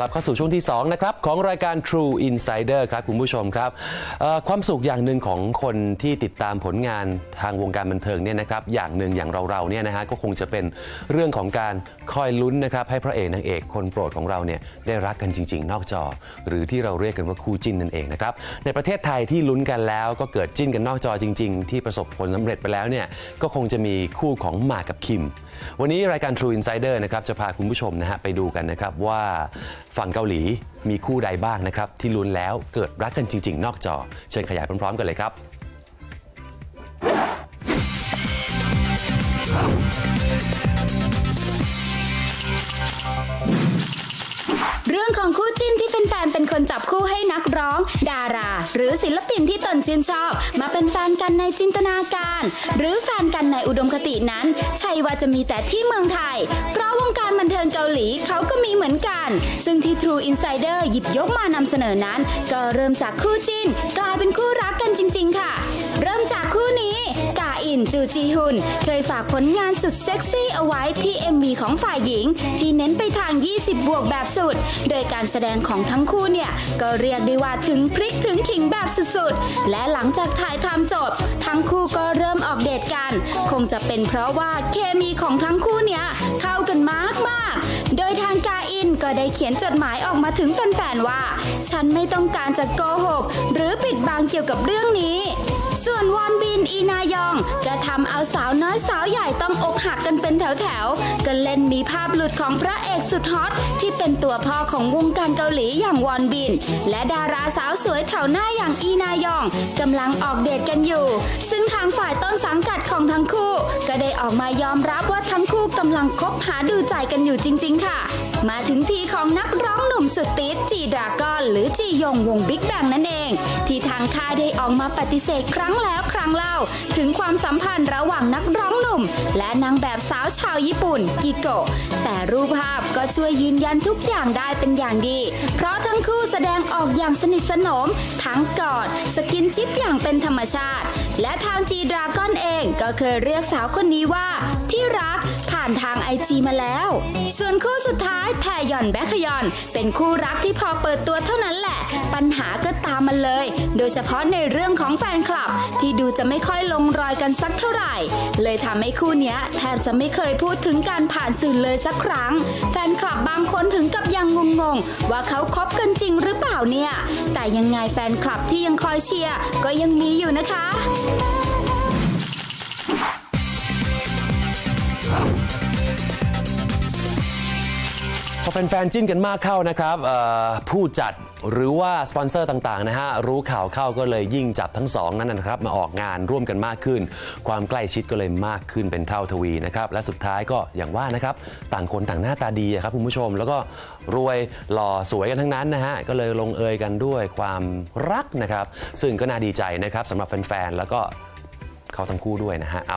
กลับเข้าสู่ช่วงที่2นะครับของรายการ True Insider ครับคุณผู้ชมครับความสุขอย่างหนึ่งของคนที่ติดตามผลงานทางวงการบันเทิงเนี่ยนะครับอย่างหนึ่งอย่างเราๆเนี่ยนะฮะก็คงจะเป็นเรื่องของการคอยลุ้นนะครับให้พระเอกนางเอกคนโปรดของเราเนี่ยได้รักกันจริง ๆ นอกจอ หรือที่เราเรียกกันว่าคู่จิ้นนั่นเองนะครับในประเทศไทยที่ลุ้นกันแล้วก็เกิดจิ้นกันนอกจอจริง ๆ ที่ประสบผลสำเร็จไปแล้วเนี่ยก็คงจะมีคู่ของหมากกับคิม วันนี้รายการ True Insider นะครับจะพาคุณผู้ชมนะฮะไปดูกันนะครับว่าฝั่งเกาหลีมีคู่ใดบ้างนะครับ ที่ลุ้นแล้วเกิดรักกันจริง ๆ นอกจอ เชิญขยายพร้อมๆ กันเลยครับ นที่แฟนเป็นคนจับคู่ให้นักร้อง ดารา หรือศิลปินที่ตนชื่นชอบ มาเป็นแฟนกันในจินตนาการ หรือแฟนกันในอุดมคตินั้น ใช่ว่าจะมีแต่ที่เมืองไทย เพราะวงการบันเทิงเกาหลีเขาก็มีเหมือนกัน ซึ่งที่ True Insider หยิบยกมานำเสนอนั้น ก็เริ่มจากคู่จิ้น กลายเป็นคู่รักกันจริง ๆ ค่ะ เริ่มินจูจีฮุนเคยฝากผลงานสุดเซ็กซี่เอาไว้ที่ MV ของฝ่ายหญิง ที่เน้นไปทาง 20 บวกแบบสุด โดยการแสดงของทั้งคู่เนี่ย ก็เรียกได้ว่าถึงพริกถึงขิงแบบสุดๆ และหลังจากถ่ายทำจบ ทั้งคู่ก็เริ่มออกเดทกัน คงจะเป็นเพราะว่าเคมีของทั้งคู่เนี่ย เข้ากันมากๆโดยทางกาอินก็ได้เขียนจดหมายออกมาถึงแฟนๆว่า ฉันไม่ต้องการจะโกหก หรือปิดบังเกี่ยวกับเรื่องนี้ ส่วนวอนบินอีนายอง ก็ทำเอาสาวน้อยสาวใหญ่ต้องอกหักกันเป็นแถวๆก็เล่นมีภาพหลุดของพระเอกสุดฮอตที่เป็นตัวพ่อของวงการเกาหลีอย่างวอนบิน และดาราสาวสวยแถวหน้าอย่างอีนายองกำลังออกเดทกันอยู่ ซึ่งทางฝ่ายต้นสังกัดของทั้งคู่ ก็ได้ออกมายอมรับว่าทั้งคู่กำลังคบหาดูใจกันอยู่จริง ๆ ค่ะ มาถึงทีของนักร้องหนุ่มสุดติดจีดราก อนหรือจียงวงบิ๊กแบงนั่นเอง ที่ทางค่ายได้ออกมาปฏิเสธครั้งแล้วครั้งเล่า ถึงความสัมพันธ์ระหว่างนักร้องหนุ่ม และนางแบบสาวชาวญี่ปุ่นกิโกะแต่รูปภาพก็ช่วยยืนยันทุกอย่างได้เป็นอย่างดี เพราะทั้งคู่แสดงออกอย่างสนิทสนม ทั้งกอดสกินชิปอย่างเป็นธรรมชาติ และทางจีดราก้อนเองก็เคยเรียกสาวคนนี้ว่าที่รักานทางไอจีมาแล้ว ส่วนคู่สุดท้ายแทยอนแบคยอน เป็นคู่รักที่พอเปิดตัวเท่านั้นแหละ ปัญหาก็ตามมาเลย โดยเฉพาะในเรื่องของแฟนคลับ ที่ดูจะไม่ค่อยลงรอยกันสักเท่าไหร่ เลยทำให้คู่นี้แทบจะไม่เคยพูดถึงการผ่านสื่อเลยสักครั้ง แฟนคลับบางคนถึงกับยังงงๆ ว่าเขาคบกันจริงหรือเปล่าเนี่ย แต่ยังไงแฟนคลับที่ยังคอยเชียร์ก็ยังมีอยู่นะคะ อแฟนๆจิ้นกันมากเข้านะครับผู้จัดหรือว่าสปอนเซอร์ต่างๆนะฮะรู้ข่าวเข้าก็เลยยิ่งจับทั้งสองนั้นนะครับมาออกงานร่วมกันมากขึ้น ความใกล้ชิดก็เลยมากขึ้นเป็นเท่าทวีนะครับและสุดท้ายก็อย่างว่านะครับต่างคนต่างหน้าตาดีครับคุณผู้ชม แล้วก็รวยหล่อสวยกันทั้งนั้นนะฮะก็เลยลงเอยกันด้วยความรักนะครับ ซึ่งก็น่าดีใจนะครับสำหรับแฟนๆแล้วก็เขาทั้งคู่ด้วยนะฮะ